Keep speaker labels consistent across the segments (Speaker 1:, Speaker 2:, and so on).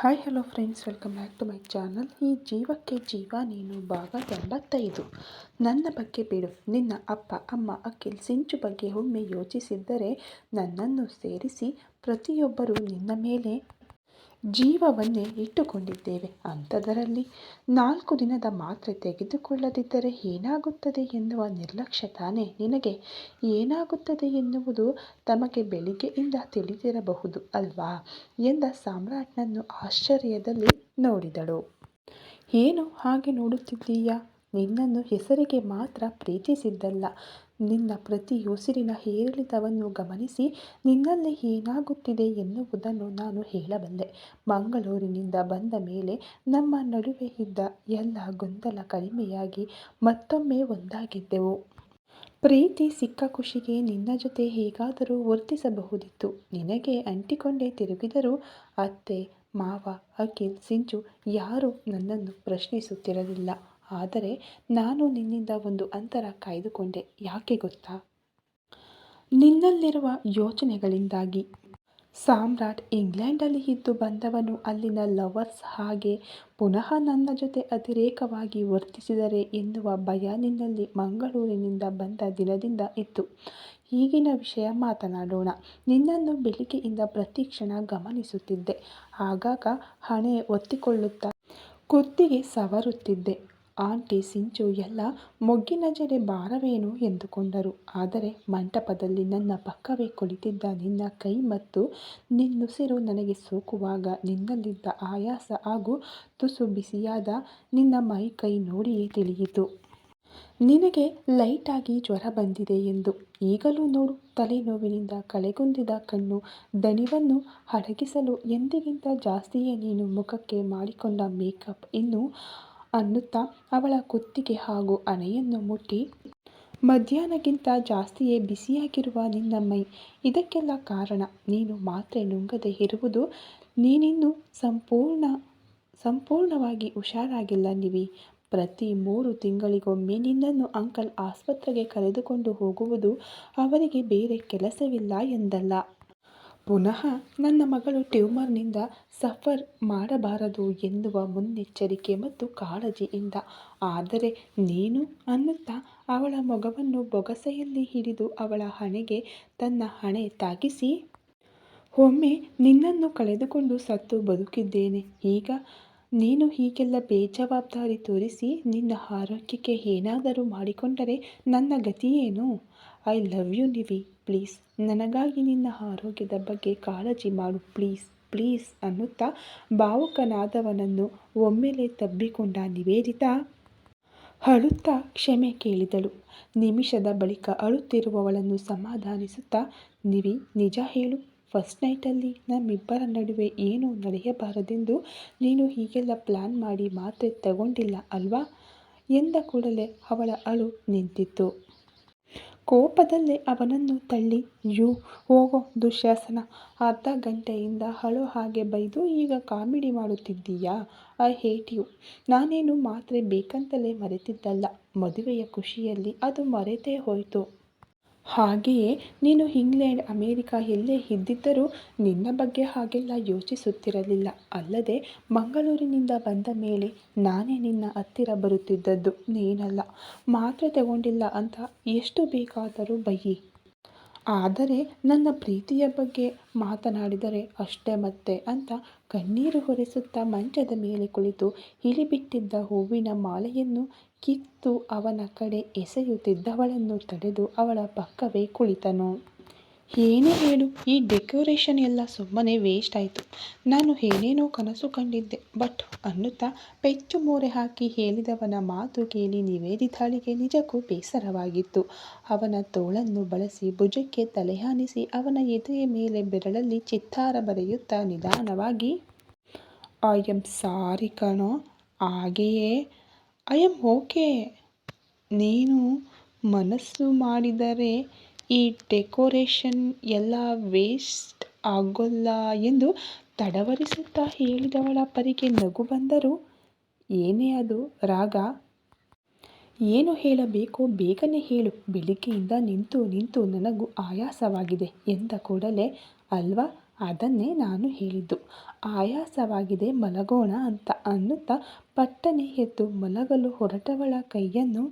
Speaker 1: Hi hello friends welcome back to my channel ಈ ಜೀವಕ್ಕೆ ಜೀವ, ನೀನು ಭಾಗ ಎಂಬತ್ತೈದು ನನ್ನ ಬಗ್ಗೆ ಬಿಡು. ನಿನ್ನ ಅಪ್ಪ, ಅಮ್ಮ ಅಖಿಲ್ ಸಿಂಚು ಬಗ್ಗೆ ಒಮ್ಮೆ ಯೋಚಿಸಿದ್ದರೆ ನನ್ನನ್ನು ಸೇರಿಸಿ ಪ್ರತಿಯೊಬ್ಬರೂ ನಿನ್ನ ಮೇಲೆ ಜೀವವನ್ನೇ ಇಟ್ಟುಕೊಂಡಿದ್ದೇವೆ. ಅಂಥದರಲ್ಲಿ ನಾಲ್ಕು ದಿನದ ಮಾತ್ರೆ ತೆಗೆದುಕೊಳ್ಳದಿದ್ದರೆ ಏನಾಗುತ್ತದೆ ಎನ್ನುವ ನಿರ್ಲಕ್ಷ್ಯ ತಾನೇ ನಿನಗೆ? ಏನಾಗುತ್ತದೆ ಎನ್ನುವುದು ತಮಗೆ ಬೆಳಿಗ್ಗೆಯಿಂದ ತಿಳಿದಿರಬಹುದು ಅಲ್ವಾ? ಎಂದ ಸಾಮ್ರಾಟ್ನನ್ನು ಆಶ್ಚರ್ಯದಲ್ಲಿ ನೋಡಿದಳು. ಏನು ಹಾಗೆ ನೋಡುತ್ತಿದ್ದೀಯಾ? ನಿನ್ನನ್ನು ಹೆಸರಿಗೆ ಮಾತ್ರ ಪ್ರೀತಿಸಿದ್ದಲ್ಲ. ನಿನ್ನ ಪ್ರತಿ ಉಸಿರಿನ ಏರಿಳಿತವನ್ನು ಗಮನಿಸಿ ನಿನ್ನಲ್ಲಿ ಏನಾಗುತ್ತಿದೆ ಎನ್ನುವುದನ್ನು ನಾನು ಹೇಳಬಲ್ಲೆ. ಮಂಗಳೂರಿನಿಂದ ಬಂದ ಮೇಲೆ ನಮ್ಮ ನಡುವೆ ಇದ್ದ ಎಲ್ಲ ಗೊಂದಲ ಕಡಿಮೆಯಾಗಿ ಮತ್ತೊಮ್ಮೆ ಒಂದಾಗಿದ್ದೆವು. ಪ್ರೀತಿ, ಸಿಕ್ಕ ಖುಷಿಗೆ ನಿನ್ನ ಜೊತೆ ಹೇಗಾದರೂ ವರ್ತಿಸಬಹುದಿತ್ತು. ನಿನಗೆ ಅಂಟಿಕೊಂಡೇ ತಿರುಗಿದರೂ, ಅತ್ತೆ, ಮಾವ, ಅಖಿಲ್, ಸಿಂಚು ಯಾರೂ ನನ್ನನ್ನು ಪ್ರಶ್ನಿಸುತ್ತಿರಲಿಲ್ಲ. ಆದರೆ ನಾನು ನಿನ್ನಿಂದ ಒಂದು ಅಂತರ ಕಾಯ್ದುಕೊಂಡೆ. ಯಾಕೆ ಗೊತ್ತಾ? ನಿನ್ನಲ್ಲಿರುವ ಯೋಚನೆಗಳಿಂದಾಗಿ. ಸಾಮ್ರಾಟ್ ಇಂಗ್ಲೆಂಡಲ್ಲಿ ಇದ್ದು ಬಂದವನು ಅಲ್ಲಿನ ಲವರ್ಸ್ ಹಾಗೆ ಪುನಃ ನನ್ನ ಜೊತೆ ಅತಿರೇಕವಾಗಿ ವರ್ತಿಸಿದರೆ ಎನ್ನುವ ಭಯ ನಿನ್ನಲ್ಲಿ ಮಂಗಳೂರಿನಿಂದ ಬಂದ ದಿನದಿಂದ ಇತ್ತು. ಈಗಿನ ವಿಷಯ ಮಾತನಾಡೋಣ. ನಿನ್ನನ್ನು ಬೆಳಿಗ್ಗೆಯಿಂದ ಪ್ರತಿ ಕ್ಷಣ ಗಮನಿಸುತ್ತಿದ್ದೆ. ಆಗಾಗ ಹಣೆ ಒತ್ತಿಕೊಳ್ಳುತ್ತಾ ಕುತ್ತಿಗೆ ಸವರುತ್ತಿದ್ದೆ. ಆಂಟಿ ಸಿಂಚು ಎಲ್ಲ ಮೊಗ್ಗಿನ ಜಡೆ ಭಾರವೇನು ಎಂದುಕೊಂಡರು. ಆದರೆ ಮಂಟಪದಲ್ಲಿ ನನ್ನ ಪಕ್ಕವೇ ಕುಳಿತಿದ್ದ ನಿನ್ನ ಕೈ ಮತ್ತು ನಿನ್ನುಸಿರು ನನಗೆ ಸೋಕುವಾಗ ನಿನ್ನಲ್ಲಿದ್ದ ಆಯಾಸ ಹಾಗೂ ತುಸು ಬಿಸಿಯಾದ ನಿನ್ನ ಮೈ ಕೈ ನೋಡಿಯೇ ತಿಳಿಯಿತು. ನಿನಗೆ ಲೈಟಾಗಿ ಜ್ವರ ಬಂದಿದೆ ಎಂದು. ಈಗಲೂ ನೋಡು, ತಲೆನೋವಿನಿಂದ ಕಳೆಗುಂದಿದ ಕಣ್ಣು ದಣಿವನ್ನು ಅಡಗಿಸಲು ಎಂದಿಗಿಂತ ಜಾಸ್ತಿಯೇ ನೀನು ಮುಖಕ್ಕೆ ಮಾಡಿಕೊಂಡ ಮೇಕಪ್. ಇನ್ನು ಅನ್ನುತ್ತಾ ಅವಳ ಕುತ್ತಿಗೆ ಹಾಗೂ ಹಣೆಯನ್ನು ಮುಟ್ಟಿ, ಮಧ್ಯಾಹ್ನಕ್ಕಿಂತ ಜಾಸ್ತಿಯೇ ಬಿಸಿಯಾಗಿರುವ ನಿನ್ನ ಮೈ. ಇದಕ್ಕೆಲ್ಲ ಕಾರಣ, ನೀನು ಮಾತ್ರೆ ನುಂಗದೆ ಇರುವುದು. ನೀನಿನ್ನು ಸಂಪೂರ್ಣ, ಸಂಪೂರ್ಣವಾಗಿ ಹುಷಾರಾಗಿಲ್ಲ ನಿವಿ. ಪ್ರತಿ ಮೂರು ತಿಂಗಳಿಗೊಮ್ಮೆ ನಿನ್ನನ್ನು ಅಂಕಲ್ ಆಸ್ಪತ್ರೆಗೆ ಕರೆದುಕೊಂಡು ಹೋಗುವುದು ಅವರಿಗೆ ಬೇರೆ ಕೆಲಸವಿಲ್ಲ ಎಂದಲ್ಲ. ಪುನಃ ನನ್ನ ಮಗಳು ಟ್ಯೂಮರ್ನಿಂದ ಸಫರ್ ಮಾಡಬಾರದು ಎನ್ನುವ ಮುನ್ನೆಚ್ಚರಿಕೆ ಮತ್ತು ಕಾಳಜಿಯಿಂದ. ಆದರೆ ನೀನು ಅನ್ನುತ್ತಾ ಅವಳ ಮೊಗವನ್ನು ಬೊಗಸೆಯಲ್ಲಿ ಹಿಡಿದು ಅವಳ ಹಣೆಗೆ ತನ್ನ ಹಣೆ ತಾಗಿಸಿ? ಒಮ್ಮೆ ನಿನ್ನನ್ನು ಕಳೆದುಕೊಂಡು ಸತ್ತು ಬದುಕಿದ್ದೇನೆ. ಈಗ ನೀನು ಹೀಗೆಲ್ಲ ಬೇಜವಾಬ್ದಾರಿ ತೋರಿಸಿ ನಿನ್ನ ಆರೋಗ್ಯಕ್ಕೆ ಏನಾದರೂ ಮಾಡಿಕೊಂಡರೆ ನನ್ನ ಗತಿಯೇನು I love you Nivi please ನನಗಾಗಿ ನಿನ್ನ ಆರೋಗ್ಯದ ಬಗ್ಗೆ ಕಾಳಜಿ ಮಾಡು. ಪ್ಲೀಸ್ ಪ್ಲೀಸ್ ಅನ್ನುತ್ತಾ ಭಾವುಕನಾದವನನ್ನು ಒಮ್ಮೆಲೆ ತಬ್ಬಿಕೊಂಡ ನಿವೇದಿತಾ ಅಳುತ್ತಾ ಕ್ಷಮೆ ಕೇಳಿದಳು. ನಿಮಿಷದ ಬಳಿಕ ಅಳುತ್ತಿರುವವಳನ್ನು ಸಮಾಧಾನಿಸುತ್ತಾ, ನಿವಿ, ನಿಜ ಹೇಳು. ಫಸ್ಟ್ ನೈಟಲ್ಲಿ ನಮ್ಮಿಬ್ಬರ ನಡುವೆ ಏನೂ ನಡೆಯಬಾರದೆಂದು ನೀನು ಹೀಗೆಲ್ಲ ಪ್ಲ್ಯಾನ್ ಮಾಡಿ ಮಾತ್ರೆ ತಗೊಂಡಿಲ್ಲ ಅಲ್ವಾ? ಎಂದ ಕೂಡಲೇ ಅವಳ ಅಳು ನಿಂತಿತ್ತು. ಕೋಪದಲ್ಲೇ ಅವನನ್ನು ತಳ್ಳಿ ಯೂ ಹೋಗೋ ದುಶ್ಯಾಸನ. ಅರ್ಧ ಗಂಟೆಯಿಂದ ಅಳೋ ಹಾಗೆ ಬೈದು ಈಗ ಕಾಮಿಡಿ ಮಾಡುತ್ತಿದ್ದೀಯಾ? ಐ ಹೇಟ್ ಯು ನಾನೇನು ಮಾತ್ರೆ ಬೇಕಂತಲೇ ಮರೆತಿದ್ದಲ್ಲ. ಮದುವೆಯ ಖುಷಿಯಲ್ಲಿ ಅದು ಮರೆತೇ ಹೋಯಿತು. ಹಾಗೆಯೇ ನೀನು ಇಂಗ್ಲೆಂಡ್, ಅಮೇರಿಕ ಎಲ್ಲೇ ಇದ್ದಿದ್ದರೂ ನಿನ್ನ ಬಗ್ಗೆ ಹಾಗೆಲ್ಲ ಯೋಚಿಸುತ್ತಿರಲಿಲ್ಲ. ಅಲ್ಲದೆ ಮಂಗಳೂರಿನಿಂದ ಬಂದ ಮೇಲೆ ನಾನೇ ನಿನ್ನ ಹತ್ತಿರ ಬರುತ್ತಿದ್ದದ್ದು ನೀನಲ್ಲ. ಮಾತ್ರೆ ತಗೊಂಡಿಲ್ಲ ಅಂತ ಎಷ್ಟು ಬೇಕಾದರೂ ಬಯ್ಯಿ ಆದರೆ ನನ್ನ ಪ್ರೀತಿಯ ಬಗ್ಗೆ ಮಾತನಾಡಿದರೆ ಅಷ್ಟೇ ಮತ್ತೆ ಅಂತ ಕಣ್ಣೀರು ಹೊರೆಸುತ್ತಾ ಮಂಚದ ಮೇಲೆ ಕುಳಿತು ಇಳಿಬಿಟ್ಟಿದ್ದ ಹೂವಿನ ಮಾಲೆಯನ್ನು ಕಿತ್ತು ಅವನ ಕಡೆ ಎಸೆಯುತ್ತಿದ್ದವಳನ್ನು ತಡೆದು ಅವಳ ಪಕ್ಕವೇ ಕುಳಿತನು. ಏನೇ ಹೇಳು, ಈ ಡೆಕೋರೇಷನ್ ಎಲ್ಲ ಸುಮ್ಮನೆ ವೇಸ್ಟ್ ಆಯಿತು. ನಾನು ಏನೇನೋ ಕನಸು ಕಂಡಿದ್ದೆ. ಬಟ್, ಅನ್ನುತ್ತಾ ಪೆಚ್ಚು ಮೋರೆ ಹಾಕಿ ಹೇಳಿದವನ ಮಾತು ಕೇಳಿ ನಿವೇದಿತಾಳಿಗೆ ನಿಜಕ್ಕೂ ಬೇಸರವಾಗಿತ್ತು. ಅವನ ತೋಳನ್ನು ಬಳಸಿ ಭುಜಕ್ಕೆ ತಲೆಹಾನಿಸಿ ಅವನ ಎದೆಯ ಮೇಲೆ ಬೆರಳಲ್ಲಿ ಚಿತ್ತಾರ ಬರೆಯುತ್ತಾ ನಿಧಾನವಾಗಿ ಐ ಎಂ ಸಾರಿ ಕಣೋ, ಹಾಗೆಯೇ ಐ ಆಮ್ ಓಕೆ ನೀನು ಮನಸ್ಸು ಮಾಡಿದರೆ ಈ ಡೆಕೋರೇಷನ್ ಎಲ್ಲ ವೇಸ್ಟ್ ಆಗೋಲ್ಲ ಎಂದು ತಡವರಿಸುತ್ತಾ ಹೇಳಿದವಳ ಪರಿಗೆ ನಗು ಬಂದರೂ, ಏನೇ ಅದು ರಾಗ? ಏನು ಹೇಳಬೇಕೋ ಬೇಗನೆ ಹೇಳು. ಬೆಳಿಗ್ಗೆಯಿಂದ ನಿಂತು ನಿಂತು ನನಗೂ ಆಯಾಸವಾಗಿದೆ ಎಂದ ಕೂಡಲೇ, ಅಲ್ವಾ? ಅದನ್ನೇ ನಾನು ಹೇಳಿದ್ದು. ಆಯಾಸವಾಗಿದೆ ಮಲಗೋಣ ಅಂತ ಅನ್ನುತ್ತಾ ಪಟ್ಟನೆ ಎದ್ದು ಮಲಗಲು ಹೊರಟವಳ ಕೈಯನ್ನು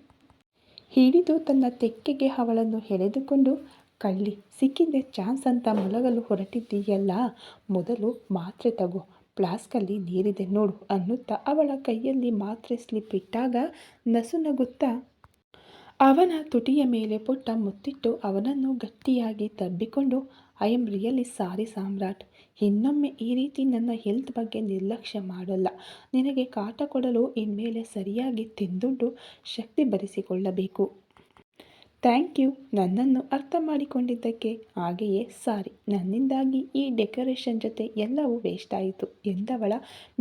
Speaker 1: ಹಿಡಿದು ತನ್ನ ತೆಕ್ಕೆಗೆ ಅವಳನ್ನು ಎಳೆದುಕೊಂಡು, ಕಳ್ಳಿ, ಸಿಕ್ಕಿದೆ ಚಾನ್ಸ್ ಅಂತ ಮಲಗಲು ಹೊರಟಿದ್ದೀಯಲ್ಲ, ಮೊದಲು ಮಾತ್ರೆ ತಗೋ, ಫ್ಲಾಸ್ಕಲ್ಲಿ ನೀರಿದೆ ನೋಡು ಅನ್ನುತ್ತಾ ಅವಳ ಕೈಯಲ್ಲಿ ಮಾತ್ರೆ ಸ್ಲಿಪ್ ಇಟ್ಟಾಗ ನಸುನಗುತ್ತಾ ಅವನ ತುಟಿಯ ಮೇಲೆ ಪುಟ್ಟ ಮುತ್ತಿಟ್ಟು ಅವನನ್ನು ಗಟ್ಟಿಯಾಗಿ ತಬ್ಬಿಕೊಂಡು I am really sorry Samrat. ಇನ್ನೊಮ್ಮೆ ಈ ರೀತಿ ನನ್ನ ಹೆಲ್ತ್ ಬಗ್ಗೆ ನಿರ್ಲಕ್ಷ್ಯ ಮಾಡಲ್ಲ. ನಿನಗೆ ಕಾಟ ಕೊಡಲು ಇನ್ಮೇಲೆ ಸರಿಯಾಗಿ ತಿಂದುಂಡು ಶಕ್ತಿ ಬರಿಸಿಕೊಳ್ಳಬೇಕು. ಥ್ಯಾಂಕ್ ಯು ನನ್ನನ್ನು ಅರ್ಥ ಮಾಡಿಕೊಂಡಿದ್ದಕ್ಕೆ ಹಾಗೆಯೇ ಸಾರಿ. ನನ್ನಿಂದಾಗಿ ಈ ಡೆಕೋರೇಷನ್ ಜೊತೆ ಎಲ್ಲವೂ ವೇಸ್ಟ್ ಆಯಿತು ಎಂದವಳ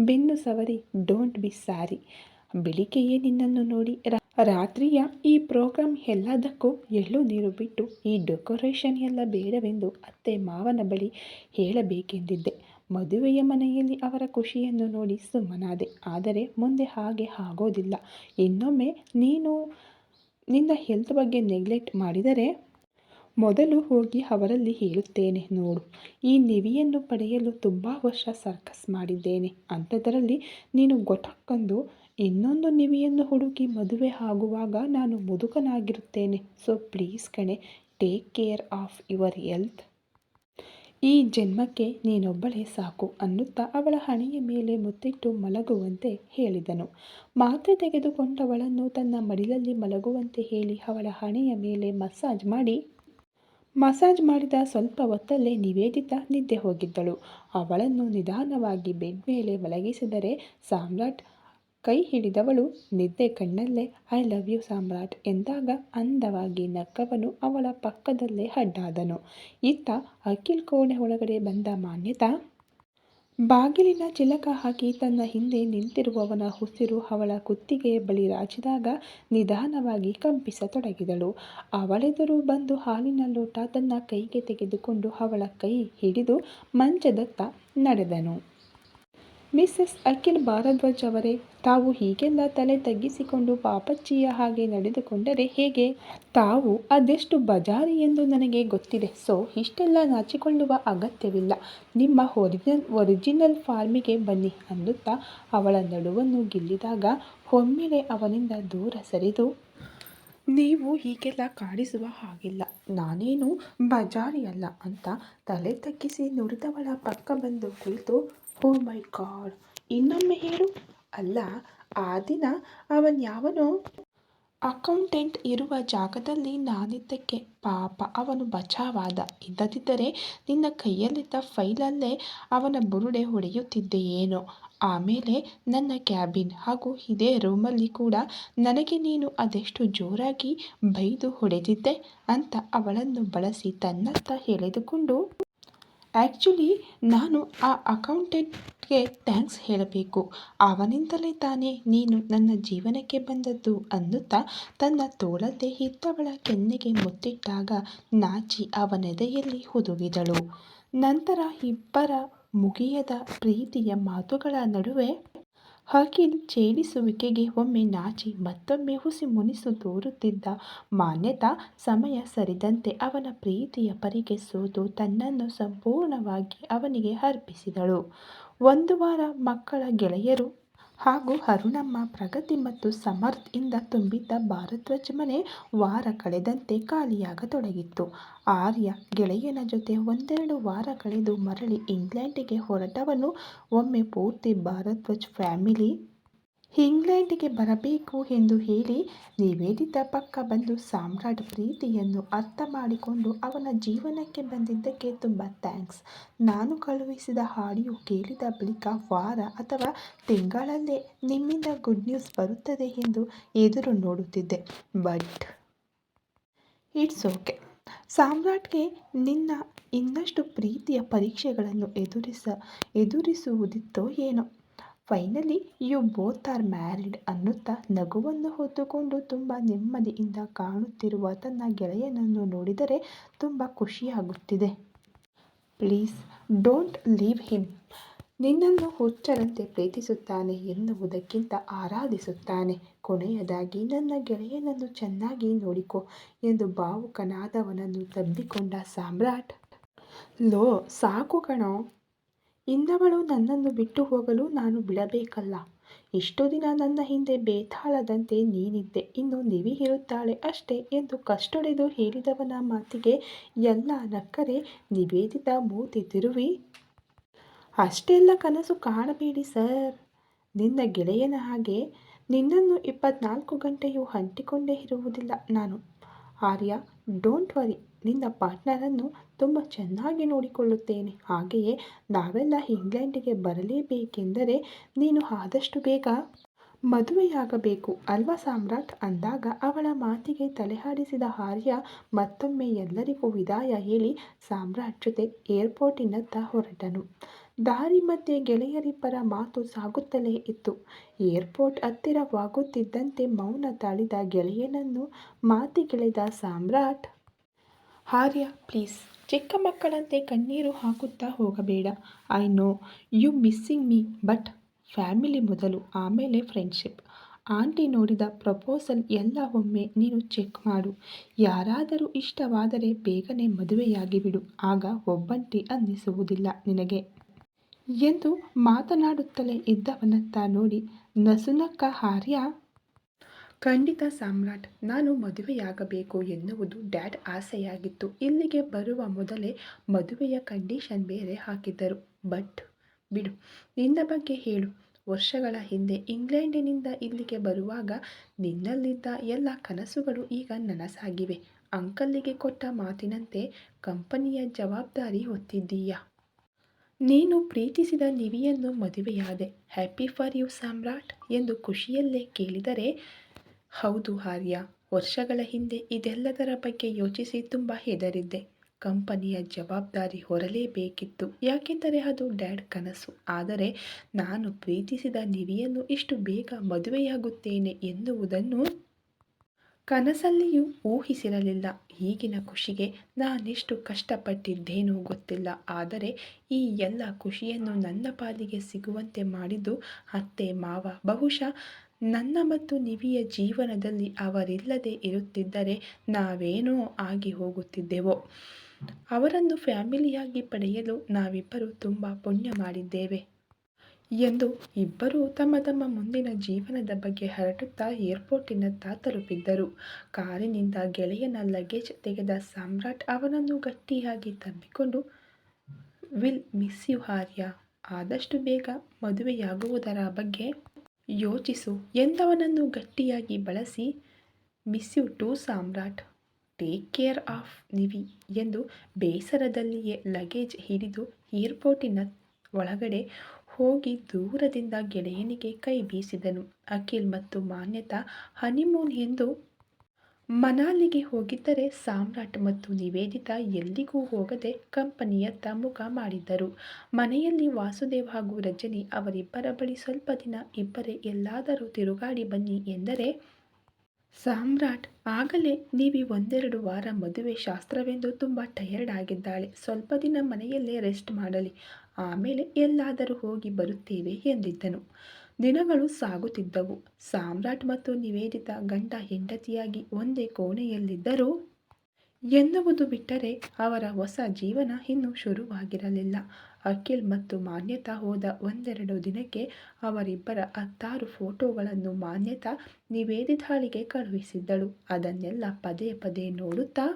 Speaker 1: ಬೆನ್ನು ಸವರಿ ಡೋಂಟ್ ಬಿ ಸಾರಿ ಬೆಳಿಗ್ಗೆಯೇ ನಿನ್ನನ್ನು ನೋಡಿ ರಾತ್ರಿಯ ಈ ಪ್ರೋಗ್ರಾಮ್ ಎಲ್ಲದಕ್ಕೂ ಎಳ್ಳು ನೀರು ಬಿಟ್ಟು ಈ ಡೆಕೋರೇಷನ್ ಎಲ್ಲ ಬೇಡವೆಂದು ಅತ್ತೆ ಮಾವನ ಬಳಿ ಹೇಳಬೇಕೆಂದಿದ್ದೆ. ಮದುವೆಯ ಮನೆಯಲ್ಲಿ ಅವರ ಖುಷಿಯನ್ನು ನೋಡಿ ಸುಮ್ಮನಾದೆ. ಆದರೆ ಮುಂದೆ ಹಾಗೆ ಆಗೋದಿಲ್ಲ. ಇನ್ನೊಮ್ಮೆ ನೀನು ನಿನ್ನ ಹೆಲ್ತ್ ಬಗ್ಗೆ ನೆಗ್ಲೆಕ್ಟ್ ಮಾಡಿದರೆ ಮೊದಲು ಹೋಗಿ ಅವರಲ್ಲಿ ಹೇಳುತ್ತೇನೆ ನೋಡು. ಈ ನಿವಿಯನ್ನು ಪಡೆಯಲು ತುಂಬ ವರ್ಷ ಸರ್ಕಸ್ ಮಾಡಿದ್ದೇನೆ. ಅಂಥದ್ದರಲ್ಲಿ ನೀನು ಗೊಟಕ್ಕಂದು ಇನ್ನೊಂದು ನಿವಿಯನ್ನು ಹುಡುಕಿ ಮದುವೆ ಆಗುವಾಗ ನಾನು ಮುದುಕನಾಗಿರುತ್ತೇನೆ. ಸೊ ಪ್ಲೀಸ್ ಕಣೆ take care of your health ಈ ಜನ್ಮಕ್ಕೆ ನೀನೊಬ್ಬಳೇ ಸಾಕು ಅನ್ನುತ್ತಾ ಅವಳ ಹಣೆಯ ಮೇಲೆ ಮುತ್ತಿಟ್ಟು ಮಲಗುವಂತೆ ಹೇಳಿದನು. ಮಾತ್ರೆ ತೆಗೆದುಕೊಂಡವಳನ್ನು ತನ್ನ ಮಡಿಲಲ್ಲಿ ಮಲಗುವಂತೆ ಹೇಳಿ ಅವಳ ಹಣೆಯ ಮೇಲೆ ಮಸಾಜ್ ಮಾಡಿ, ಮಸಾಜ್ ಮಾಡಿದ ಸ್ವಲ್ಪ ಹೊತ್ತಲ್ಲೇ ನಿವೇದಿತ ನಿದ್ದೆ ಹೋಗಿದ್ದಳು. ಅವಳನ್ನು ನಿಧಾನವಾಗಿ ಬೆಡ್ ಮೇಲೆ ಮಲಗಿಸಿದರೆ ಸಾಮ್ರಾಟ್ ಕೈ ಹಿಡಿದವಳು ನಿದ್ದೆ ಕಣ್ಣಲ್ಲೇ ಐ ಲವ್ ಯು ಸಾಮ್ರಾಟ್ ಎಂದಾಗ ಅಂದವಾಗಿ ನಕ್ಕವನು ಅವಳ ಪಕ್ಕದಲ್ಲೇ ಅಡ್ಡಾದನು. ಇತ್ತ ಅಖಿಲ್ ಕೋಣೆ ಒಳಗಡೆ ಬಂದ ಮಾನ್ಯತಾ, ಬಾಗಿಲಿನ ಚಿಲಕ ಹಾಕಿ ತನ್ನ ಹಿಂದೆ ನಿಂತಿರುವವನ ಉಸಿರು ಅವಳ ಕುತ್ತಿಗೆಯ ಬಳಿ ರಾಚಿದಾಗ ನಿಧಾನವಾಗಿ ಕಂಪಿಸತೊಡಗಿದಳು. ಅವಳೆದುರು ಬಂದು ಹಾಲಿನ ಲೋಟ ತನ್ನ ಕೈಗೆ ತೆಗೆದುಕೊಂಡು ಅವಳ ಕೈ ಹಿಡಿದು ಮಂಚದತ್ತ ನಡೆದನು. ಮಿಸ್ಸೆಸ್ ಅಖಿಲ್ ಭಾರದ್ವಾಜ್ ಅವರೇ, ತಾವು ಹೀಗೆಲ್ಲ ತಲೆ ತಗ್ಗಿಸಿಕೊಂಡು ಪಾಪಚ್ಚಿಯ ಹಾಗೆ ನಡೆದುಕೊಂಡರೆ ಹೇಗೆ? ತಾವು ಅದೆಷ್ಟು ಬಜಾರಿ ಎಂದು ನನಗೆ ಗೊತ್ತಿದೆ. ಸೊ, ಇಷ್ಟೆಲ್ಲ ನಾಚಿಕೊಳ್ಳುವ ಅಗತ್ಯವಿಲ್ಲ. ನಿಮ್ಮ ಒರಿಜಿನಲ್ ಒರಿಜಿನಲ್ ಫಾರ್ಮಿಗೆ ಬನ್ನಿ ಅನ್ನುತ್ತಾ ಅವಳ ನಡುವನ್ನು ಗಿಲ್ಲಿದಾಗ ಒಮ್ಮೆಲೆ ಅವನಿಂದ ದೂರ ಸರಿದು, ನೀವು ಹೀಗೆಲ್ಲ ಕಾಣಿಸುವ ಹಾಗಿಲ್ಲ. ನಾನೇನು ಬಜಾರಿ ಅಲ್ಲ ಅಂತ ತಲೆ ತಗ್ಗಿಸಿ ನುಡಿದವಳ ಪಕ್ಕ ಬಂದು ಕುಳಿತು ಓ ಮೈ ಗಾಡ್, ಇನ್ನೊಮ್ಮೆ ಹೇಳು. ಅಲ್ಲ, ಆ ದಿನ ಅವನ್ಯಾವನೋ ಅಕೌಂಟೆಂಟ್ ಇರುವ ಜಾಗದಲ್ಲಿ ನಾನಿದ್ದಕ್ಕೆ ಪಾಪ, ಅವನು ಬಚಾವಾದ. ಇದ್ದದಿದ್ದರೆ ನಿನ್ನ ಕೈಯಲ್ಲಿದ್ದ ಫೈಲಲ್ಲೇ ಅವನ ಬುರುಡೆ ಹೊಡೆಯುತ್ತಿದ್ದೆ ಏನೋ. ಆಮೇಲೆ ನನ್ನ ಕ್ಯಾಬಿನ್ ಹಾಗೂ ಇದೇ ರೂಮಲ್ಲಿ ಕೂಡ ನನಗೆ ನೀನು ಅದೆಷ್ಟು ಜೋರಾಗಿ ಬೈದು ಹೊಡೆದಿದ್ದೆ ಅಂತ ಅವಳನ್ನು ಬಳಸಿ ತನ್ನತ್ತ ಎಳೆದುಕೊಂಡು ಆ್ಯಕ್ಚುಲಿ ನಾನು ಆ ಅಕೌಂಟೆಂಟ್ಗೆ ಥ್ಯಾಂಕ್ಸ್ ಹೇಳಬೇಕು. ಅವನಿಂದಲೇ ತಾನೇ ನೀನು ನನ್ನ ಜೀವನಕ್ಕೆ ಬಂದದ್ದು ಅನ್ನುತ್ತಾ ತನ್ನ ತೋಳದ್ದೇ ಹಿತ್ತವಳ ಕೆನ್ನೆಗೆ ಮುತ್ತಿಟ್ಟಾಗ ನಾಚಿ ಅವನೆದೆಯಲ್ಲಿ ಹುದುಗಿದಳು. ನಂತರ ಇಬ್ಬರ ಮುಗಿಯದ ಪ್ರೀತಿಯ ಮಾತುಗಳ ನಡುವೆ ಅಖಿಲ್ ಛೇಡಿಸುವಿಕೆಗೆ ಒಮ್ಮೆ ನಾಚಿ ಮತ್ತೊಮ್ಮೆ ಹುಸಿ ಮುನಿಸು ತೋರುತ್ತಿದ್ದ ಮಾನ್ಯತಾ ಸಮಯ ಸರಿದಂತೆ ಅವನ ಪ್ರೀತಿಯ ಪರಿಗೆ ಸೋತು ತನ್ನನ್ನು ಸಂಪೂರ್ಣವಾಗಿ ಅವನಿಗೆ ಅರ್ಪಿಸಿದಳು. ಒಂದು ವಾರ ಮಕ್ಕಳ ಗೆಳೆಯರು ಹಾಗೂ ಅರುಣಮ್ಮ ಪ್ರಗತಿ ಮತ್ತು ಸಮರ್ಥ್ ಇಂದ ತುಂಬಿದ್ದ ಭಾರದ್ವಾಜ್ ಮನೆ ವಾರ ಕಳೆದಂತೆ ಖಾಲಿಯಾಗತೊಡಗಿತ್ತು. ಆರ್ಯ ಗೆಳೆಯನ ಜೊತೆ ಒಂದೆರಡು ವಾರ ಕಳೆದು ಮರಳಿ ಇಂಗ್ಲೆಂಡಿಗೆ ಹೊರಟವನು. ಒಮ್ಮೆ ಪೂರ್ತಿ ಭಾರದ್ವಾಜ್ ಫ್ಯಾಮಿಲಿ ಇಂಗ್ಲೆಂಡಿಗೆ ಬರಬೇಕು ಎಂದು ಹೇಳಿ ನಿವೇದಿತ ಪಕ್ಕ ಬಂದು ಸಾಮ್ರಾಟ್ ಪ್ರೀತಿಯನ್ನು ಅರ್ಥ ಮಾಡಿಕೊಂಡು ಅವನ ಜೀವನಕ್ಕೆ ಬಂದಿದ್ದಕ್ಕೆ ತುಂಬ ಥ್ಯಾಂಕ್ಸ್. ನಾನು ಕಳುಹಿಸಿದ ಹಾಡಿಯು ಕೇಳಿದ ಬಳಿಕ ವಾರ ಅಥವಾ ತಿಂಗಳಲ್ಲೇ ನಿಮ್ಮಿಂದ ಗುಡ್ ನ್ಯೂಸ್ ಬರುತ್ತದೆ ಎಂದು ಎದುರು ನೋಡುತ್ತಿದ್ದೆ. But it's okay. ಸಾಮ್ರಾಟ್ಗೆ ನಿನ್ನ ಇನ್ನಷ್ಟು ಪ್ರೀತಿಯ ಪರೀಕ್ಷೆಗಳನ್ನು ಎದುರಿಸ, ಎದುರಿಸುವುದಿತ್ತೋ ಏನೋ. Finally you both are married ಅನ್ನುತ್ತಾ ನಗುವನ್ನು ಹೊತ್ತುಕೊಂಡು ತುಂಬ ನೆಮ್ಮದಿಯಿಂದ ಕಾಣುತ್ತಿರುವ ತನ್ನ ಗೆಳೆಯನನ್ನು ನೋಡಿದರೆ ತುಂಬ ಖುಷಿಯಾಗುತ್ತಿದೆ. ಪ್ಲೀಸ್ ಡೋಂಟ್ ಲೀವ್ ಹಿಮ್ ನಿನ್ನನ್ನು ಹುಚ್ಚರಂತೆ ಪ್ರೀತಿಸುತ್ತಾನೆ ಎನ್ನುವುದಕ್ಕಿಂತ ಆರಾಧಿಸುತ್ತಾನೆ. ಕೊನೆಯದಾಗಿ, ನನ್ನ ಗೆಳೆಯನನ್ನು ಚೆನ್ನಾಗಿ ನೋಡಿಕೊ ಎಂದು ಭಾವುಕನಾದವನನ್ನು ತಬ್ಬಿಕೊಂಡ ಸಾಮ್ರಾಟ್. ಲೋ, ಸಾಕು ಕಣೋ. ಇಂದವಳು ನನ್ನನ್ನು ಬಿಟ್ಟು ಹೋಗಲು ನಾನು ಬಿಡಬೇಕಲ್ಲ. ಇಷ್ಟು ದಿನ ನನ್ನ ಹಿಂದೆ ಬೇತಾಳದಂತೆ ನೀನಿದ್ದೆ. ಇನ್ನು ನಿವಿ ಇರುತ್ತಾಳೆ ಅಷ್ಟೇ ಎಂದು ಕಷ್ಟೊಡೆದು ಹೇಳಿದವನ ಮಾತಿಗೆ ಎಲ್ಲ ನಕ್ಕರೆ ನಿವೇದಿತ ಮೂತಿ ತಿರುವಿ. ಅಷ್ಟೆಲ್ಲ ಕನಸು ಕಾಣಬೇಡಿ ಸರ್. ನಿನ್ನ ಗೆಳೆಯನ ಹಾಗೆ ನಿನ್ನನ್ನು ಇಪ್ಪತ್ನಾಲ್ಕು ಗಂಟೆಯೂ ಅಂಟಿಕೊಂಡೇ ಇರುವುದಿಲ್ಲ ನಾನು. Arya, don't worry. ನಿನ್ನ ಪಾರ್ಟ್ನರನ್ನು ತುಂಬ ಚೆನ್ನಾಗಿ ನೋಡಿಕೊಳ್ಳುತ್ತೇನೆ. ಹಾಗೆಯೇ ನಾವೆಲ್ಲ ಇಂಗ್ಲೆಂಡಿಗೆ ಬರಲೇಬೇಕೆಂದರೆ ನೀನು ಆದಷ್ಟು ಬೇಗ ಮದುವೆಯಾಗಬೇಕು ಅಲ್ವಾ ಸಾಮ್ರಾಟ್? ಅಂದಾಗ ಅವಳ ಮಾತಿಗೆ ತಲೆಹಾಡಿಸಿದ ಆರ್ಯ ಮತ್ತೊಮ್ಮೆ ಎಲ್ಲರಿಗೂ ವಿದಾಯ ಹೇಳಿ ಸಾಮ್ರಾಟ್ ಜೊತೆ ಏರ್ಪೋರ್ಟಿನತ್ತ ಹೊರಟನು. ದಾರಿ ಮಧ್ಯೆ ಗೆಳೆಯರಿಬ್ಬರ ಮಾತು ಸಾಗುತ್ತಲೇ ಇತ್ತು. ಏರ್ಪೋರ್ಟ್ ಹತ್ತಿರವಾಗುತ್ತಿದ್ದಂತೆ ಮೌನ ತಾಳಿದ ಗೆಳೆಯನನ್ನು ಮಾತಿಗೆಳೆದ ಸಾಮ್ರಾಟ್ ಆರ್ಯ ಪ್ಲೀಸ್. ಚಿಕ್ಕ ಮಕ್ಕಳಂತೆ ಕಣ್ಣೀರು ಹಾಕುತ್ತಾ ಹೋಗಬೇಡ. I know, you missing me, but family ಮೊದಲು, ಆಮೇಲೆ ಫ್ರೆಂಡ್ಶಿಪ್. ಆಂಟಿ ನೋಡಿದ ಪ್ರಪೋಸಲ್ ಎಲ್ಲ ಒಮ್ಮೆ ನೀನು ಚೆಕ್ ಮಾಡು. ಯಾರಾದರೂ ಇಷ್ಟವಾದರೆ ಬೇಗನೆ ಮದುವೆಯಾಗಿ ಬಿಡು ಆಗ ಒಬ್ಬಂಟಿ ಅನ್ನಿಸುವುದಿಲ್ಲ ನಿನಗೆ. ಎಂದು ಮಾತನಾಡುತ್ತಲೇ ಇದ್ದವನತ್ತ ನೋಡಿ ನಸುನಕ್ಕ ಆರ್ಯ ಖಂಡಿತ ಸಾಮ್ರಾಟ್, ನಾನು ಮದುವೆಯಾಗಬೇಕು ಎನ್ನುವುದು ಡ್ಯಾಡ್ ಆಸೆಯಾಗಿತ್ತು. ಇಲ್ಲಿಗೆ ಬರುವ ಮೊದಲೇ ಮದುವೆಯ ಕಂಡೀಷನ್ ಬೇರೆ ಹಾಕಿದ್ದರು. ಬಟ್, ಬಿಡು, ನಿನ್ನ ಬಗ್ಗೆ ಹೇಳು. ವರ್ಷಗಳ ಹಿಂದೆ ಇಂಗ್ಲೆಂಡಿನಿಂದ ಇಲ್ಲಿಗೆ ಬರುವಾಗ ನಿನ್ನಲ್ಲಿದ್ದ ಎಲ್ಲ ಕನಸುಗಳು ಈಗ ನನಸಾಗಿವೆ. ಅಂಕಲ್ಲಿಗೆ ಕೊಟ್ಟ ಮಾತಿನಂತೆ ಕಂಪನಿಯ ಜವಾಬ್ದಾರಿ ಹೊತ್ತಿದ್ದೀಯಾ? ನೀನು ಪ್ರೀತಿಸಿದ ನಿವಿಯನ್ನು ಮದುವೆಯಾದೆ. ಹ್ಯಾಪಿ ಫಾರ್ ಯು ಸಾಮ್ರಾಟ್ ಎಂದು ಖುಷಿಯಲ್ಲೇ ಕೇಳಿದರೆ ಹೌದು ಆರ್ಯ ವರ್ಷಗಳ ಹಿಂದೆ ಇದೆಲ್ಲದರ ಬಗ್ಗೆ ಯೋಚಿಸಿ ತುಂಬ ಹೆದರಿದ್ದೆ. ಕಂಪನಿಯ ಜವಾಬ್ದಾರಿ ಹೊರಲೇಬೇಕಿತ್ತು. ಯಾಕೆಂದರೆ ಅದು ಡ್ಯಾಡ್ ಕನಸು. ಆದರೆ ನಾನು ಪ್ರೀತಿಸಿದ ನಿವಿಯನ್ನು ಇಷ್ಟು ಬೇಗ ಮದುವೆಯಾಗುತ್ತೇನೆ ಎನ್ನುವುದನ್ನು ಕನಸಲ್ಲಿಯೂ ಊಹಿಸಿರಲಿಲ್ಲ. ಈಗಿನ ಖುಷಿಗೆ ನಾನೆಷ್ಟು ಕಷ್ಟಪಟ್ಟಿದ್ದೇನೋ ಗೊತ್ತಿಲ್ಲ. ಆದರೆ ಈ ಎಲ್ಲ ಖುಷಿಯನ್ನು ನನ್ನ ಪಾಲಿಗೆ ಸಿಗುವಂತೆ ಮಾಡಿದ್ದು ಅತ್ತೆ, ಮಾವ, ಬಹುಶಃ ನನ್ನ ಮತ್ತು ನಿವಿಯ ಜೀವನದಲ್ಲಿ ಅವರಿಲ್ಲದೆ ಇರುತ್ತಿದ್ದರೆ ನಾವೇನೋ ಆಗಿ ಹೋಗುತ್ತಿದ್ದೆವೋ? ಅವರನ್ನು ಫ್ಯಾಮಿಲಿಯಾಗಿ ಪಡೆಯಲು ನಾವಿಬ್ಬರು ತುಂಬ ಪುಣ್ಯ ಮಾಡಿದ್ದೇವೆ. ಎಂದು ಇಬ್ಬರೂ ತಮ್ಮ ತಮ್ಮ ಮುಂದಿನ ಜೀವನದ ಬಗ್ಗೆ ಹರಟುತ್ತಾ ಏರ್ಪೋರ್ಟಿನತ್ತ ತಲುಪಿದ್ದರು ಕಾರಿನಿಂದ ಗೆಳೆಯನ ಲಗೇಜ್ ತೆಗೆದ ಸಾಮ್ರಾಟ್ ಅವನನ್ನು ಗಟ್ಟಿಯಾಗಿ ತಬ್ಬಿಕೊಂಡು, ವಿಲ್ ಮಿಸ್ ಯು, ಆರ್ಯ. ಆದಷ್ಟು ಬೇಗ ಮದುವೆಯಾಗುವುದರ ಬಗ್ಗೆ ಯೋಚಿಸು. ಎಂದವನನ್ನು ಗಟ್ಟಿಯಾಗಿ ಬಳಸಿ miss you too Samrat take care of Nivi ಎಂದು ಬೇಸರದಲ್ಲಿಯೇ ಲಗೇಜ್ ಹಿಡಿದು ಏರ್ಪೋರ್ಟಿನ ಒಳಗಡೆ ಹೋಗಿ ದೂರದಿಂದ ಗೆಳೆಯನಿಗೆ ಕೈ ಬೀಸಿದನು. ಅಖಿಲ್ ಮತ್ತು ಮಾನ್ಯತಾ ಹನಿಮೂನ್ ಎಂದು ಮನಾಲಿಗೆ ಹೋಗಿದ್ದರೆ ಸಾಮ್ರಾಟ್ ಮತ್ತು ನಿವೇದಿತಾ ಎಲ್ಲಿಗೂ ಹೋಗದೆ ಕಂಪನಿಯತ್ತ ಮುಖ ಮಾಡಿದ್ದರು. ಮನೆಯಲ್ಲಿ ವಾಸುದೇವ್ ಹಾಗೂ ರಜನಿ ಅವರಿಬ್ಬರ ಬಳಿ ಸ್ವಲ್ಪ ದಿನ ಇಬ್ಬರೇ ಎಲ್ಲಾದರೂ ತಿರುಗಾಡಿ ಬನ್ನಿ ಎಂದರೆ, ಸಾಮ್ರಾಟ್, ಆಗಲೇ ನೀವಿ ಒಂದೆರಡು ವಾರ ಮದುವೆ ಶಾಸ್ತ್ರವೆಂದು ತುಂಬ ಟಯರ್ಡ್ ಆಗಿದ್ದಾಳೆ. ಸ್ವಲ್ಪ ದಿನ ಮನೆಯಲ್ಲೇ ರೆಸ್ಟ್ ಮಾಡಲಿ. ಆಮೇಲೆ ಎಲ್ಲಾದರೂ ಹೋಗಿ ಬರುತ್ತೇವೆ ಎಂದಿದ್ದನು. ದಿನಗಳು ಸಾಗುತ್ತಿದ್ದವು. ಸಾಮ್ರಾಟ್ ಮತ್ತು ನಿವೇದಿತ ಗಂಡ ಹೆಂಡತಿಯಾಗಿ ಒಂದೇ ಕೋಣೆಯಲ್ಲಿದ್ದರೂ ಎನ್ನುವುದು ಬಿಟ್ಟರೆ ಅವರ ಹೊಸ ಜೀವನ ಇನ್ನೂ ಶುರುವಾಗಿರಲಿಲ್ಲ. ಅಖಿಲ್ ಮತ್ತು ಮಾನ್ಯತಾ ಹೋದ ಒಂದೆರಡು ದಿನಕ್ಕೆ ಅವರಿಬ್ಬರ ಹತ್ತಾರು ಫೋಟೋಗಳನ್ನು ಮಾನ್ಯತಾ ನಿವೇದಿತಾಳಿಗೆ ಕಳುಹಿಸಿದ್ದಳು. ಅದನ್ನೆಲ್ಲ ಪದೇ ಪದೇ ನೋಡುತ್ತಾ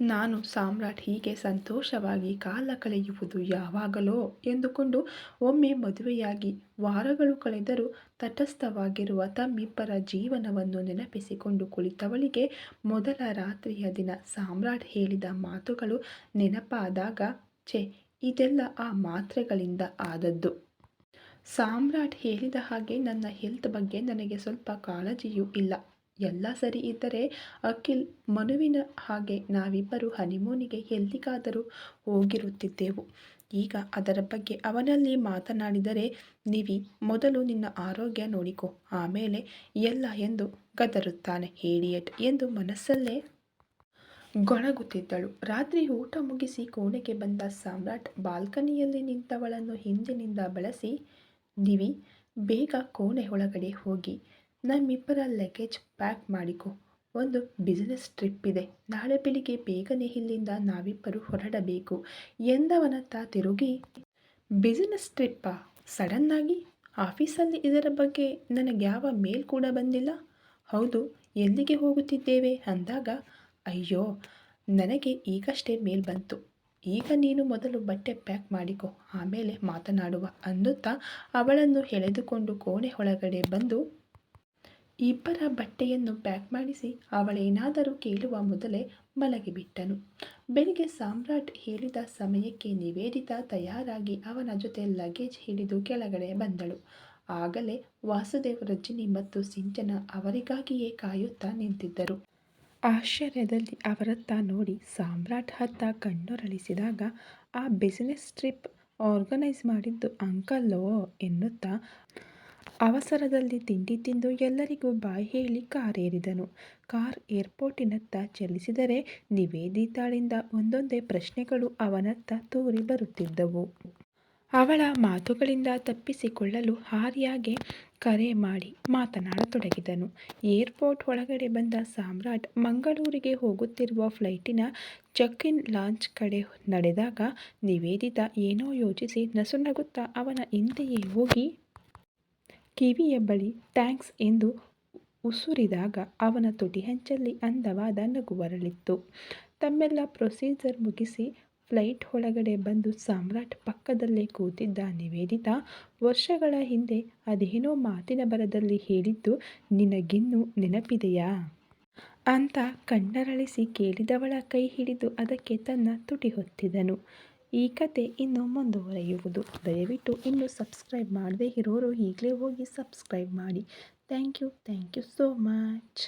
Speaker 1: ನಾನು ಸಾಮ್ರಾಟ್ ಹೀಗೆ ಸಂತೋಷವಾಗಿ ಕಾಲ ಕಳೆಯುವುದು ಯಾವಾಗಲೋ ಎಂದುಕೊಂಡು ಒಮ್ಮೆ ಮದುವೆಯಾಗಿ ವಾರಗಳು ಕಳೆದರೂ ತಟಸ್ಥವಾಗಿರುವ ತಮ್ಮಿಬ್ಬರ ಜೀವನವನ್ನು ನೆನಪಿಸಿಕೊಂಡು ಕುಳಿತವಳಿಗೆ ಮೊದಲ ರಾತ್ರಿಯ ದಿನ ಸಾಮ್ರಾಟ್ ಹೇಳಿದ ಮಾತುಗಳು ನೆನಪಾದಾಗ, ಛೆ, ಇದೆಲ್ಲ ಆ ಮಾತ್ರೆಗಳಿಂದ ಆದದ್ದು. ಸಾಮ್ರಾಟ್ ಹೇಳಿದ ಹಾಗೆ ನನ್ನ ಹೆಲ್ತ್ ಬಗ್ಗೆ ನನಗೆ ಸ್ವಲ್ಪ ಕಾಳಜಿಯೂ ಇಲ್ಲ. ಎಲ್ಲ ಸರಿ ಇದ್ದರೆ ಅಖಿಲ್ ಮನುವಿನ ಹಾಗೆ ನಾವಿಬ್ಬರು ಹನಿಮೂನಿಗೆ ಎಲ್ಲಿಗಾದರೂ ಹೋಗಿರುತ್ತಿದ್ದೆವು. ಈಗ ಅದರ ಬಗ್ಗೆ ಅವನಲ್ಲಿ ಮಾತನಾಡಿದರೆ, ನಿವಿ, ಮೊದಲು ನಿನ್ನ ಆರೋಗ್ಯ ನೋಡಿಕೊ. ಆಮೇಲೆ ಎಲ್ಲ ಎಂದು ಗದರುತ್ತಾನೆ ಹೇಡಿಯಟ್ ಎಂದು ಮನಸ್ಸಲ್ಲೇ ಗೊಣಗುತ್ತಿದ್ದಳು. ರಾತ್ರಿ ಊಟ ಮುಗಿಸಿ ಕೋಣೆಗೆ ಬಂದ ಸಾಮ್ರಾಟ್ ಬಾಲ್ಕನಿಯಲ್ಲಿ ನಿಂತವಳನ್ನು ಹಿಂದಿನಿಂದ ಬಳಸಿ, ನಿವಿ, ಬೇಗ ಕೋಣೆ ಒಳಗಡೆ ಹೋಗಿ. ನಮ್ಮಿಬ್ಬರ ಲಗೇಜ್ ಪ್ಯಾಕ್ ಮಾಡಿಕೊ. ಒಂದು ಬಿಸಿನೆಸ್ ಟ್ರಿಪ್ ಇದೆ. ನಾಳೆ ಬೆಳಿಗ್ಗೆ ಬೇಗನೆ ಇಲ್ಲಿಂದ ನಾವಿಬ್ಬರು ಹೊರಡಬೇಕು. ಎಂದವನತ್ತ ತಿರುಗಿ ಬಿಸಿನೆಸ್ ಟ್ರಿಪ್ಪಾ ಸಡನ್ನಾಗಿ ಆಫೀಸಲ್ಲಿ ಇದರ ಬಗ್ಗೆ ನನಗೆ ಯಾವ ಮೇಲ್ ಕೂಡ ಬಂದಿಲ್ಲ. ಹೌದು, ಎಲ್ಲಿಗೆ ಹೋಗುತ್ತಿದ್ದೇವೆ? ಅಂದಾಗ, ಅಯ್ಯೋ, ನನಗೆ ಈಗಷ್ಟೇ ಮೇಲ್ ಬಂತು. ಈಗ ನೀನು ಮೊದಲು ಬಟ್ಟೆ ಪ್ಯಾಕ್ ಮಾಡಿಕೊ. ಆಮೇಲೆ ಮಾತನಾಡುವ ಅನ್ನುತ್ತಾ ಅವಳನ್ನು ಎಳೆದುಕೊಂಡು ಕೋಣೆ ಒಳಗಡೆ ಬಂದು ಇಬ್ಬರ ಬಟ್ಟೆಯನ್ನು ಪ್ಯಾಕ್ ಮಾಡಿಸಿ ಅವಳೇನಾದರೂ ಕೇಳುವ ಮೊದಲೇ ಮಲಗಿಬಿಟ್ಟನು. ಬೆಳಿಗ್ಗೆ ಸಾಮ್ರಾಟ್ ಹೇಳಿದ ಸಮಯಕ್ಕೆ ನಿವೇದಿತ ತಯಾರಾಗಿ ಅವನ ಜೊತೆ ಲಗೇಜ್ ಹಿಡಿದು ಕೆಳಗಡೆ ಬಂದಳು. ಆಗಲೇ ವಾಸುದೇವ್ ರಜಿನಿ ಮತ್ತು ಸಿಂಚನ ಅವರಿಗಾಗಿಯೇ ಕಾಯುತ್ತಾ ನಿಂತಿದ್ದರು. ಆಶ್ಚರ್ಯದಲ್ಲಿ ಅವರತ್ತ ನೋಡಿ ಸಾಮ್ರಾಟ್ ಹತ್ತ ಕಣ್ಣೊರಳಿಸಿದಾಗ, ಆ ಬಿಸಿನೆಸ್ ಟ್ರಿಪ್ ಆರ್ಗನೈಸ್ ಮಾಡಿದ್ದು ಅಂಕಲ್ಲೋ ಎನ್ನುತ್ತಾ ಅವಸರದಲ್ಲಿ ತಿಂಡಿ ತಿಂದು ಎಲ್ಲರಿಗೂ ಬಾಯಿ ಹೇಳಿ ಕಾರೇರಿದನು ಕಾರ್ ಏರ್ಪೋರ್ಟಿನತ್ತ ಚಲಿಸಿದರೆ ನಿವೇದಿತಾಳಿಂದ ಒಂದೊಂದೇ ಪ್ರಶ್ನೆಗಳು ಅವನತ್ತ ತೂರಿ ಬರುತ್ತಿದ್ದವು. ಅವಳ ಮಾತುಗಳಿಂದ ತಪ್ಪಿಸಿಕೊಳ್ಳಲು ಹಾರಿಯಾಗೆ ಕರೆ ಮಾಡಿ ಮಾತನಾಡತೊಡಗಿದನು. ಏರ್ಪೋರ್ಟ್ ಒಳಗಡೆ ಬಂದ ಸಾಮ್ರಾಟ್ ಮಂಗಳೂರಿಗೆ ಹೋಗುತ್ತಿರುವ ಫ್ಲೈಟಿನ ಚೆಕ್ ಇನ್ ಲಾಂಚ್ ಕಡೆ ನಡೆದಾಗ ನಿವೇದಿತ ಏನೋ ಯೋಚಿಸಿ ನಸುನಗುತ್ತಾ ಅವನ ಹಿಂದೆಯೇ ಹೋಗಿ ಕಿವಿಯ ಬಳಿ ಥ್ಯಾಂಕ್ಸ್ ಎಂದು ಉಸುರಿದಾಗ ಅವನ ತುಟಿ ಹೆಂಚಲ್ಲಿ ಅಂದವಾದ ನಗುವರಳಿತ್ತು ತಮ್ಮೆಲ್ಲ ಪ್ರೊಸೀಜರ್ ಮುಗಿಸಿ ಫ್ಲೈಟ್ ಒಳಗಡೆ ಬಂದು ಸಾಮ್ರಾಟ್ ಪಕ್ಕದಲ್ಲೇ ಕೂತಿದ್ದ ನಿವೇದಿತಾ ವರ್ಷಗಳ ಹಿಂದೆ ಅದೇನೋ ಮಾತಿನ ಬರದಲ್ಲಿ ಹೇಳಿದ್ದು, ನಿನಗಿನ್ನೂ ನೆನಪಿದೆಯಾ? ಅಂತ ಕಣ್ಣರಳಿಸಿ ಕೇಳಿದವಳ ಕೈ ಹಿಡಿದು ಅದಕ್ಕೆ ತನ್ನ ತುಟಿ ಹೊತ್ತಿದನು. ಈ ಕತೆ ಇನ್ನು ಮುಂದುವರೆಯುವುದು. ದಯವಿಟ್ಟು ಇನ್ನೂ ಸಬ್ಸ್ಕ್ರೈಬ್ ಮಾಡದೇ ಇರೋರು ಈಗಲೇ ಹೋಗಿ ಸಬ್ಸ್ಕ್ರೈಬ್ ಮಾಡಿ. Thank you thank you so much.